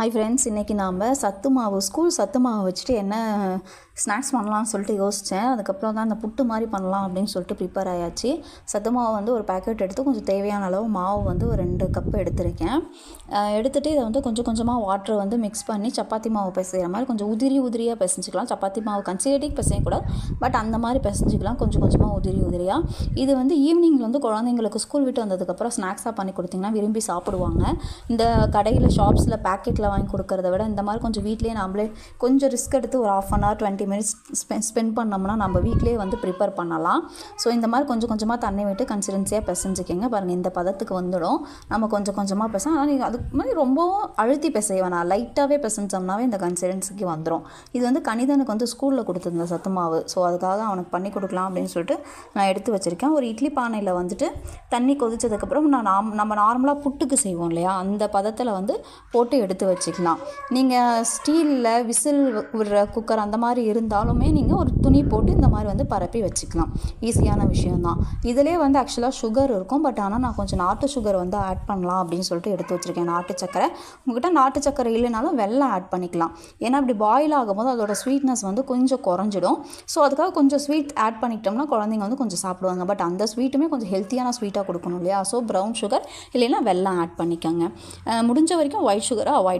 Hi friends இன்றைக்கி நாம் சத்து மாவு ஸ்கூல் சத்து மாவு வச்சுட்டு என்ன ஸ்நாக்ஸ் பண்ணலாம்னு சொல்லிட்டு யோசித்தேன் அதுக்கப்புறம் தான் அந்த புட்டு மாதிரி பண்ணலாம் அப்படின்னு சொல்லிட்டு ப்ரிப்பேர் ஆயாச்சு. சத்து மாவு வந்து ஒரு பேக்கெட் எடுத்து கொஞ்சம் தேவையான அளவு மாவு வந்து ஒரு ரெண்டு கப்பு எடுத்திருக்கேன். எடுத்துகிட்டு இதை வந்து கொஞ்சம் கொஞ்சமாக வாட்டர் வந்து மிக்ஸ் பண்ணி சப்பாத்தி மாவு பிசைகிற மாதிரி கொஞ்சம் உதிரி உதிரியாக பிசைஞ்சிக்கலாம். சப்பாத்தி மாவு கன்சிலேட்டிக் பிசையக்கூடாது பட் அந்த மாதிரி பிசைஞ்சிக்கலாம். கொஞ்சம் கொஞ்சமாக உதிரி உதிரியாக இது வந்து ஈவினிங்கில் வந்து குழந்தைங்களுக்கு ஸ்கூல் விட்டு வந்ததுக்கப்புறம் ஸ்நாக்ஸாக பண்ணி கொடுத்தீங்கன்னா விரும்பி சாப்பிடுவாங்க. இந்த கடையில் ஷாப்ஸில் பேக்கெட்டில் வாங்கி கொடுக்கறத விட இந்த மாதிரி கொஞ்சம் வீட்லேயே நம்மளே கொஞ்சம் ரிஸ்க் எடுத்து ஒரு half an hour twenty minutes spend spend பண்ணோம்னா நம்ம வீட்லேயே வந்து ப்ரிப்பேர் பண்ணலாம். ஸோ இந்த மாதிரி கொஞ்சம் கொஞ்சமாக தண்ணி விட்டு கன்சிடென்சியாக பிசைஞ்சிக்கங்க. பாருங்கள் இந்த பதத்துக்கு வந்துடும். நம்ம கொஞ்சம் கொஞ்சமாக பிசைம் ஆனால் நீங்கள் அதுக்கு மாதிரி ரொம்பவும் அழுத்தி பிசைய வேணாம். லைட்டாகவே பிசைஞ்சோம்னாவே இந்த கன்சிடென்சிக்கு வந்துடும் இது வந்து கணிதனுக்கு வந்து ஸ்கூலில் கொடுத்துருந்த சத்து மாவு. ஸோ அதுக்காக அவனுக்கு பண்ணி கொடுக்கலாம் அப்படின்னு சொல்லிட்டு நான் எடுத்து வச்சுருக்கேன். ஒரு இட்லி பானையில் வந்துட்டு தண்ணி கொதிச்சதுக்கப்புறம் நான் நாம் நம்ம நார்மலாக புட்டுக்கு செய்வோம் இல்லையா? அந்த பதத்தில் வந்து போட்டு எடுத்து வச்சுக்கலாம். நீங்கள் ஸ்டீலில் விசில் விடுற குக்கர் அந்த மாதிரி இருந்தாலுமே நீங்கள் ஒரு துணி போட்டு இந்த மாதிரி வந்து பரப்பி வச்சுக்கலாம். ஈஸியான விஷயம்தான். இதிலே வந்து ஆக்சுவலாக சுகர் இருக்கும். பட் ஆனால் நான் கொஞ்சம் நாட்டு சுகர் வந்து ஆட் பண்ணலாம் அப்படின்னு சொல்லிட்டு எடுத்து வச்சுருக்கேன். நாட்டு சக்கரை. உங்கள்கிட்ட நாட்டு சக்கரை இல்லைனாலும் வெள்ளம் ஆட் பண்ணிக்கலாம். ஏன்னா அப்படி பாயில் ஆகும்போது அதோட ஸ்வீட்னஸ் வந்து கொஞ்சம் குறைஞ்சிடும். ஸோ அதுக்காக கொஞ்சம் ஸ்வீட் ஆட் பண்ணிக்கிட்டோம்னா குழந்தைங்க வந்து கொஞ்சம் சாப்பிடுவாங்க. பட் அந்த ஸ்வீட்டுமே கொஞ்சம் ஹெல்த்தியான ஸ்வீட்டாக கொடுக்கணும் இல்லையா? ஸோ ப்ரௌன் சுகர் இல்லைன்னா வெள்ளம் ஆட் பண்ணிக்கோங்க. முடிஞ்ச வரைக்கும் ஒயிட் சுகரை அவாய்ட்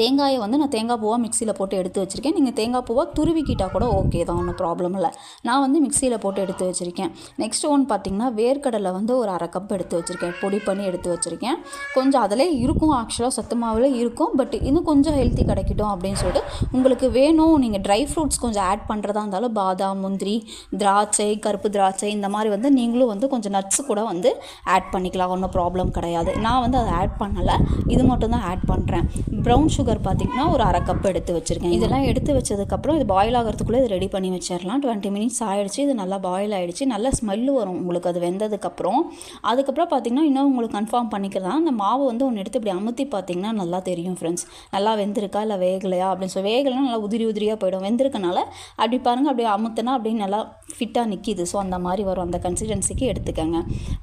தேங்காயை வந்து நான் தேங்காய் பூவாக மிக்சியில் போட்டு எடுத்து வச்சுருக்கேன். நீங்கள் தேங்காய் பூவாக துருவிக்கிட்டால் கூட ஓகே தான் ஒன்றும் ப்ராப்ளம் இல்லை. நான் வந்து மிக்சியில் போட்டு எடுத்து வச்சுருக்கேன். நெக்ஸ்ட் ஒன் பார்த்திங்கன்னா வேர்க்கடலை வந்து ஒரு அரை கப் எடுத்து வச்சுருக்கேன். பொடி பண்ணி எடுத்து வச்சுருக்கேன். கொஞ்சம் அதிலே இருக்கும் ஆக்சுவலாக சத்து மாவில் இருக்கும் பட் இன்னும் கொஞ்சம் ஹெல்த்தி கிடைக்கட்டும் அப்படின்னு சொல்லிட்டு உங்களுக்கு வேணும் நீங்கள் ட்ரை ஃப்ரூட்ஸ் கொஞ்சம் ஆட் பண்ணுறதா இருந்தாலும் பாதாம் முந்திரி திராட்சை கருப்பு திராட்சை இந்த மாதிரி வந்து நீங்களும் வந்து கொஞ்சம் நட்ஸ் கூட வந்து ஆட் பண்ணிக்கலாம். ஒன்றும் ப்ராப்ளம் கிடையாது. நான் வந்து அதை ஆட் பண்ணலை. இது மட்டும் தான் ஆட் பண்ணுறேன் ப்ரௌன் சுகர் பார்த்திங்கன்னா ஒரு அரை கப் எடுத்து வச்சுருக்கேன். இதெல்லாம் எடுத்து வச்சதுக்கப்புறம் இது பாயில் ஆகிறதுக்குள்ளே இது ரெடி பண்ணி வச்சிடலாம் டுவெண்ட்டி மினிட்ஸ் ஆகிடுச்சு இது நல்லா பாயில் ஆகிடுச்சு நல்லா ஸ்மெல்லு வரும் உங்களுக்கு. அது வெந்ததுக்கப்புறம். அதுக்கப்புறம் பார்த்திங்கன்னா இன்னும் உங்களுக்கு கன்ஃபார்ம் பண்ணிக்கிறதா அந்த மாவு வந்து ஒன்று எடுத்து இப்படி அமுத்தி பார்த்தீங்கன்னா நல்லா தெரியும் ஃப்ரெண்ட்ஸ் நல்லா வெந்திருக்கா? இல்லை வேகலையா? அப்படின்னு சொல்லி வேகலைன்னா நல்லா உதிரி உதிரியாக போயிடும். வெந்திருக்கனால அப்படி பாருங்கள் அப்படியே அமுத்துனா அப்படியே நல்லா ஃபிட்டாக நிற்கிது ஸோ அந்த மாதிரி வரும். அந்த கன்சிஸ்டன்சிக்கு எடுத்துக்கோங்க.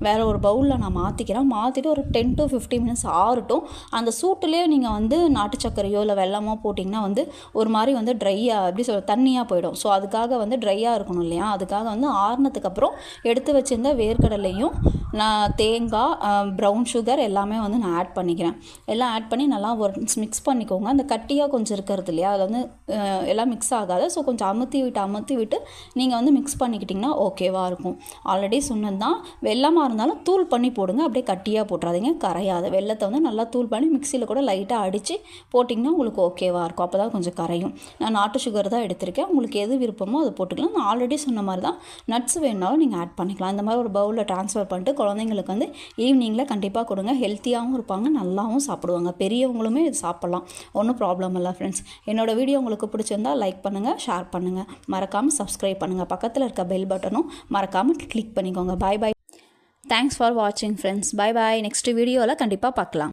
வேறு ஒரு பவுலில் நான் மாற்றிக்கிறேன் மாற்றிட்டு ஒரு டென் டு ஃபிஃப்டி மினிட்ஸ் ஆறட்டும். அந்த சூட்டுலேயே நீங்கள் வந்து நாட்டு சர்க்கரையோ இல்லை வெள்ளமோ போட்டிங்கன்னா வந்து ஒரு மாதிரி வந்து ட்ரையாக எப்படி சொல்ல தண்ணியாக போயிடும். ஸோ அதுக்காக வந்து ட்ரையாக இருக்கணும் இல்லையா? அதுக்காக வந்து ஆறுனதுக்கப்புறம் எடுத்து வச்சுருந்த வேர்க்கடலையும் நான் தேங்காய் ப்ரௌன் சுகர் எல்லாமே வந்து நான் ஆட் பண்ணிக்கிறேன். எல்லாம் ஆட் பண்ணி நல்லா ஒரு மிக்ஸ் பண்ணிக்கோங்க. அந்த கட்டியாக கொஞ்சம் இருக்கிறது இல்லையா? அதில் வந்து எல்லாம் மிக்ஸ் ஆகாது. ஸோ கொஞ்சம் அமுத்தி விட்டு அமுத்தி விட்டு நீங்கள் வந்து மிக்ஸ் பண்ணிக்கிட்டிங்கன்னா ஓகேவாக இருக்கும். ஆல்ரெடி சொன்னது தான். வெள்ளமாக இருந்தாலும் தூள் பண்ணி போடுங்க. அப்படியே கட்டியாக போட்டுறாதீங்க. கரையாது வெள்ளத்தை வந்து நல்லா தூள் பண்ணி மிக்சியில் கூட லைட்டாக அடித்து போட்டு போட்டிங்கன்னா உங்களுக்கு ஓகேவாக இருக்கும். அப்போ தான் கொஞ்சம் கரையும். நான் நாட்டு சுகர் தான் எடுத்திருக்கேன். உங்களுக்கு எது விருப்பமோ அதை போட்டுக்கலாம். நான் ஆல்ரெடி சொன்ன மாதிரி தான் நட்ஸ் வேணுனாலும் நீங்கள் ஆட் பண்ணிக்கலாம். இந்த மாதிரி ஒரு பவுலில் ட்ரான்ஸ்ஃபர் பண்ணிட்டு குழந்தைங்களுக்கு வந்து ஈவினிங்கில் கண்டிப்பாக கொடுங்க. ஹெல்த்தியாகவும் இருப்பாங்க நல்லாவும் சாப்பிடுவாங்க. பெரியவங்களுமே இது சாப்பிட்லாம். ஒன்றும் ப்ராப்ளம் இல்லை ஃப்ரெண்ட்ஸ் என்னோடய வீடியோ உங்களுக்கு பிடிச்சிருந்தா லைக் பண்ணுங்கள் ஷேர் பண்ணுங்கள் மறக்காமல் சப்ஸ்கிரைப் பண்ணுங்கள் பக்கத்தில் இருக்க பெல் பட்டனும் மறக்காமல் கிளிக் பண்ணிக்கோங்க. பாய் பாய் தேங்க்ஸ் ஃபார் வாட்சிங் ஃப்ரெண்ட்ஸ் பை பாய் நெக்ஸ்ட் வீடியோவில் கண்டிப்பாக பார்க்கலாம்.